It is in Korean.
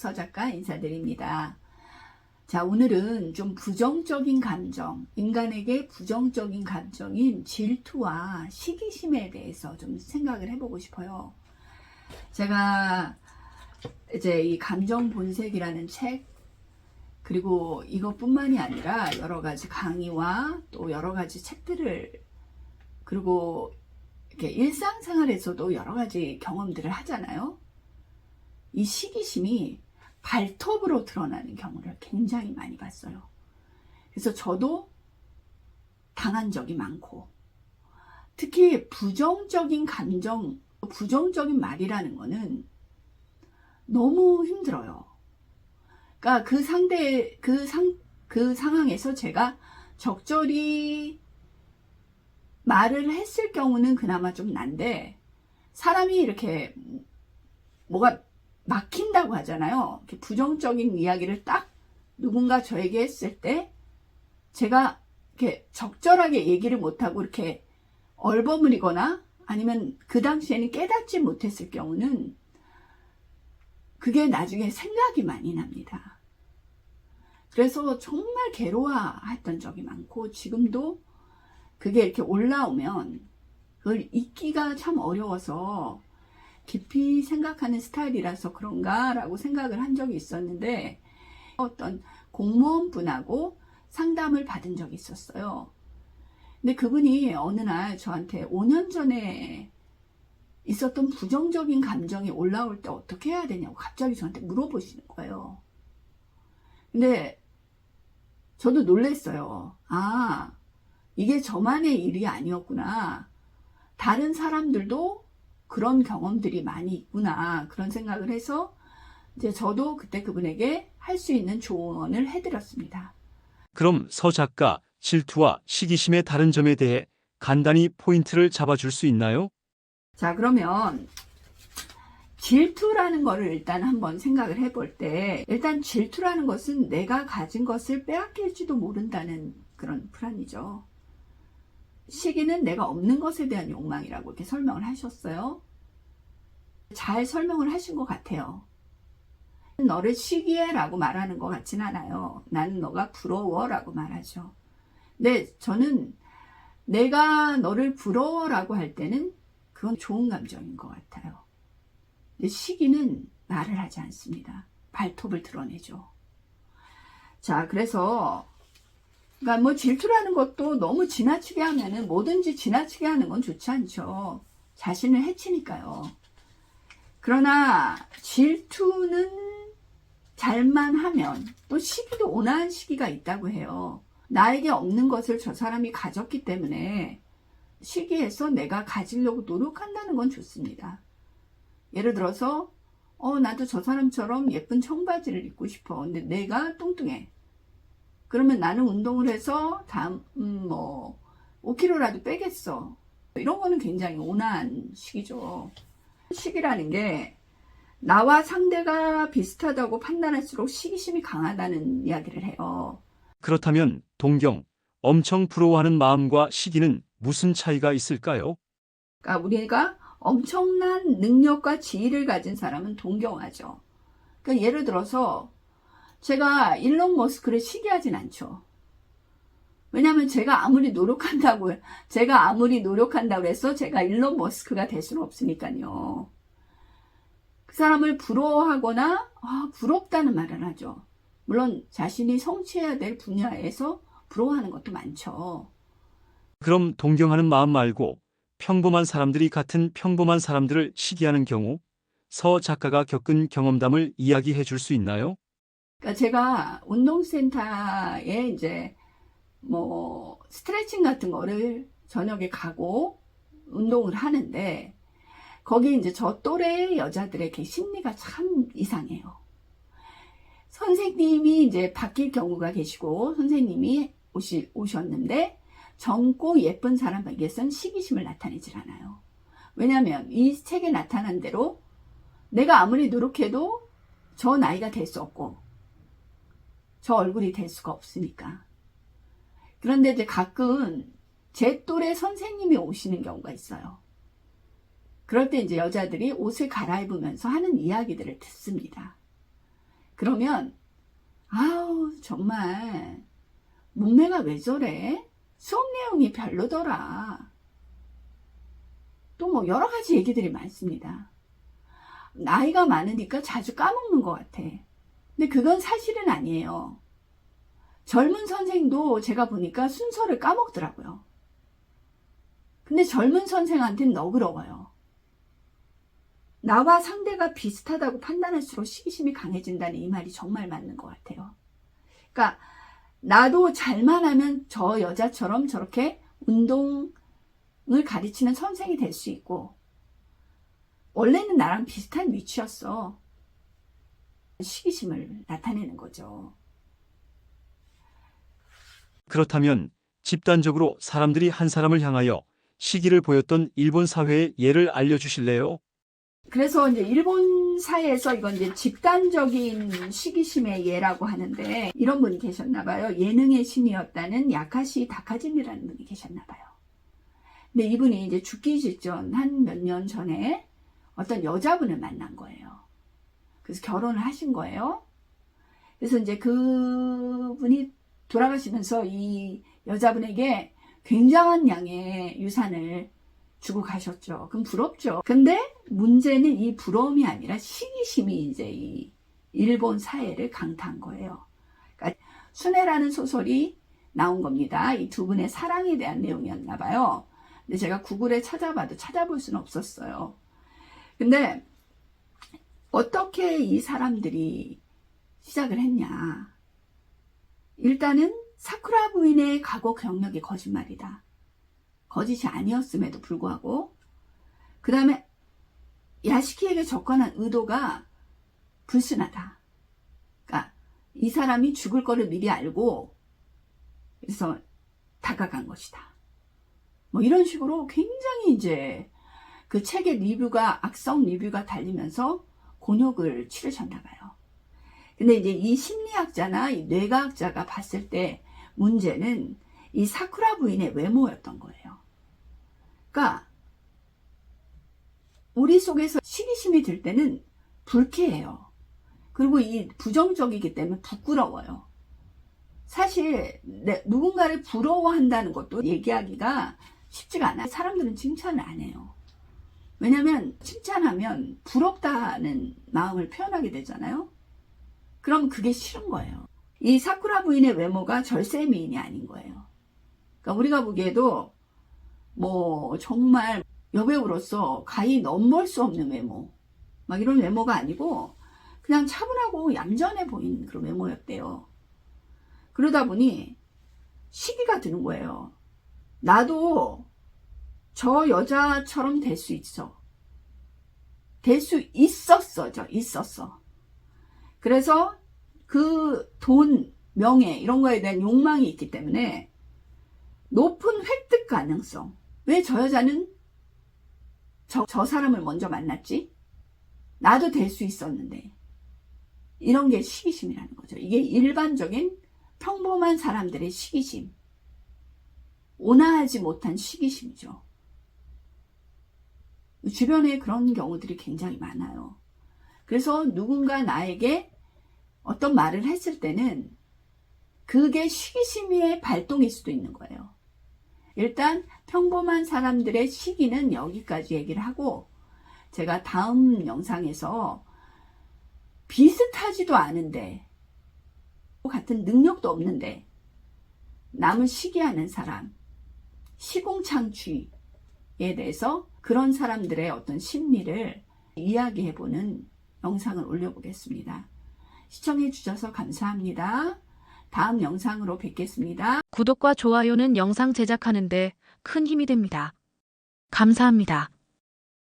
독톡 서작가 인사드립니다. 자, 오늘은 좀 부정적인 감정, 인간에게 부정적인 감정인 질투와 시기심에 대해서 좀 생각을 해보고 싶어요. 제가 이제 이 감정 본색이라는 책, 그리고 이것뿐만이 아니라 여러 가지 강의와 또 여러 가지 책들을, 그리고 이렇게 일상생활에서도 여러 가지 경험들을 하잖아요. 이 시기심이 발톱으로 드러나는 경우를 굉장히 많이 봤어요. 그래서 저도 당한 적이 많고, 특히 부정적인 감정, 부정적인 말이라는 거는 너무 힘들어요. 그러니까 그 상대, 그 상, 그 상황에서 제가 적절히 말을 했을 경우는 그나마 좀 난데, 사람이 이렇게 뭐가 막힌다고 하잖아요. 부정적인 이야기를 딱 누군가 저에게 했을 때 제가 이렇게 적절하게 얘기를 못하고 이렇게 얼버무리거나 아니면 그 당시에는 깨닫지 못했을 경우는 그게 나중에 생각이 많이 납니다. 그래서 정말 괴로워했던 적이 많고 지금도 그게 이렇게 올라오면 그걸 잊기가 참 어려워서 깊이 생각하는 스타일이라서 그런가라고 생각을 한 적이 있었는데 어떤 공무원 분하고 상담을 받은 적이 있었어요. 근데 그분이 어느 날 저한테 5년 전에 있었던 부정적인 감정이 올라올 때 어떻게 해야 되냐고 갑자기 저한테 물어보시는 거예요. 근데 저도 놀랬어요. 아, 이게 저만의 일이 아니었구나. 다른 사람들도 그런 경험들이 많이 있구나. 그런 생각을 해서 이제 저도 그때 그분에게 할 수 있는 조언을 해드렸습니다. 그럼 서 작가, 질투와 시기심의 다른 점에 대해 간단히 포인트를 잡아줄 수 있나요? 자, 그러면 질투라는 거를 일단 한번 생각을 해볼 때, 일단 질투라는 것은 내가 가진 것을 빼앗길지도 모른다는 그런 불안이죠. 시기는 내가 없는 것에 대한 욕망이라고 이렇게 설명을 하셨어요. 잘 설명을 하신 것 같아요. 너를 시기해 라고 말하는 것 같진 않아요. 나는 너가 부러워 라고 말하죠. 근데 저는 내가 너를 부러워 라고 할 때는 그건 좋은 감정인 것 같아요. 근데 시기는 말을 하지 않습니다. 발톱을 드러내죠. 자, 그래서 그러니까 뭐 질투라는 것도 너무 지나치게 하면은 뭐든지 지나치게 하는 건 좋지 않죠. 자신을 해치니까요. 그러나 질투는 잘만 하면 또 시기도 온화한 시기가 있다고 해요. 나에게 없는 것을 저 사람이 가졌기 때문에 시기에서 내가 가지려고 노력한다는 건 좋습니다. 예를 들어서 어 나도 저 사람처럼 예쁜 청바지를 입고 싶어. 근데 내가 뚱뚱해. 그러면 나는 운동을 해서 다음 음, 뭐 5kg라도 빼겠어. 이런 거는 굉장히 온화한 시기죠. 시기라는 게 나와 상대가 비슷하다고 판단할수록 시기심이 강하다는 이야기를 해요. 그렇다면 동경, 엄청 부러워하는 마음과 시기는 무슨 차이가 있을까요? 그러니까 우리가 엄청난 능력과 지위를 가진 사람은 동경하죠. 그러니까 예를 들어서 제가 일론 머스크를 시기하진 않죠. 왜냐하면 제가 아무리 노력한다고 제가 아무리 노력한다고 해서 제가 일론 머스크가 될 수는 없으니까요. 그 사람을 부러워하거나 아, 부럽다는 말을 하죠. 물론 자신이 성취해야 될 분야에서 부러워하는 것도 많죠. 그럼 동경하는 마음 말고 평범한 사람들이 같은 평범한 사람들을 시기하는 경우 서 작가가 겪은 경험담을 이야기해 줄 수 있나요? 그러니까 제가 운동센터에 이제 뭐 스트레칭 같은 거를 저녁에 가고 운동을 하는데 거기 이제 저 또래 여자들의 심리가 참 이상해요. 선생님이 이제 바뀔 경우가 계시고 선생님이 오시, 오셨는데 젊고 예쁜 사람에게선 시기심을 나타내질 않아요. 왜냐하면 이 책에 나타난 대로 내가 아무리 노력해도 저 나이가 될 수 없고 저 얼굴이 될 수가 없으니까. 그런데 이제 가끔 제 또래 선생님이 오시는 경우가 있어요. 그럴 때 이제 여자들이 옷을 갈아입으면서 하는 이야기들을 듣습니다. 그러면 아우 정말 몸매가 왜 저래? 수업 내용이 별로더라. 또 뭐 여러 가지 얘기들이 많습니다. 나이가 많으니까 자주 까먹는 것 같아. 근데 그건 사실은 아니에요. 젊은 선생도 제가 보니까 순서를 까먹더라고요. 근데 젊은 선생한테는 너그러워요. 나와 상대가 비슷하다고 판단할수록 시기심이 강해진다는 이 말이 정말 맞는 것 같아요. 그러니까 나도 잘만 하면 저 여자처럼 저렇게 운동을 가르치는 선생이 될 수 있고 원래는 나랑 비슷한 위치였어. 시기심을 나타내는 거죠. 그렇다면 집단적으로 사람들이 한 사람을 향하여 시기를 보였던 일본 사회의 예를 알려주실래요? 그래서 이제 일본 사회에서 이건 이제 집단적인 시기심의 예라고 하는데 이런 분이 계셨나 봐요. 예능의 신이었다는 야카시 다카짐이라는 분이 계셨나 봐요. 근데 이분이 이제 죽기 직전 한 몇 년 전에 어떤 여자분을 만난 거예요. 그래서 결혼을 하신 거예요. 그래서 이제 그분이 돌아가시면서 이 여자분에게 굉장한 양의 유산을 주고 가셨죠. 그럼 부럽죠. 근데 문제는 이 부러움이 아니라 시기심이 이제 이 일본 사회를 강타한 거예요. 그러니까 순애라는 소설이 나온 겁니다. 이 두 분의 사랑에 대한 내용이었나 봐요. 근데 제가 구글에 찾아봐도 찾아볼 수는 없었어요. 근데 어떻게 이 사람들이 시작을 했냐. 일단은 사쿠라 부인의 과거 경력이 거짓말이다. 거짓이 아니었음에도 불구하고 그 다음에 야시키에게 접근한 의도가 불순하다. 그러니까 이 사람이 죽을 거를 미리 알고 그래서 다가간 것이다. 뭐 이런 식으로 굉장히 이제 그 책의 리뷰가 악성 리뷰가 달리면서 곤욕을 치르셨나 봐요. 근데 이제 이 심리학자나 이 뇌과학자가 봤을 때 문제는 이 사쿠라 부인의 외모였던 거예요. 그러니까 우리 속에서 시기심이 들 때는 불쾌해요. 그리고 이 부정적이기 때문에 부끄러워요. 사실 내- 누군가를 부러워한다는 것도 얘기하기가 쉽지가 않아요. 사람들은 칭찬을 안 해요. 왜냐하면 칭찬하면 부럽다는 마음을 표현하게 되잖아요. 그럼 그게 싫은 거예요. 이 사쿠라 부인의 외모가 절세 미인이 아닌 거예요. 그러니까 우리가 보기에도 뭐 정말 여배우로서 가히 넘볼 수 없는 외모 막 이런 외모가 아니고 그냥 차분하고 얌전해 보이는 그런 외모였대요. 그러다 보니 시기가 드는 거예요. 나도 저 여자처럼 될 수 있어. 될 수 있었어, 저 있었어. 그래서 그 돈, 명예 이런 거에 대한 욕망이 있기 때문에 높은 획득 가능성. 왜 저 여자는 저, 저 사람을 먼저 만났지? 나도 될 수 있었는데. 이런 게 시기심이라는 거죠. 이게 일반적인 평범한 사람들의 시기심. 온화하지 못한 시기심이죠. 주변에 그런 경우들이 굉장히 많아요. 그래서 누군가 나에게 어떤 말을 했을 때는 그게 시기심의 발동일 수도 있는 거예요. 일단 평범한 사람들의 시기는 여기까지 얘기를 하고 제가 다음 영상에서 비슷하지도 않은데 같은 능력도 없는데 남을 시기하는 사람 시공창취에 대해서 그런 사람들의 어떤 심리를 이야기해보는 영상을 올려보겠습니다. 시청해 주셔서 감사합니다. 다음 영상으로 뵙겠습니다. 구독과 좋아요는 영상 제작하는데 큰 힘이 됩니다. 감사합니다.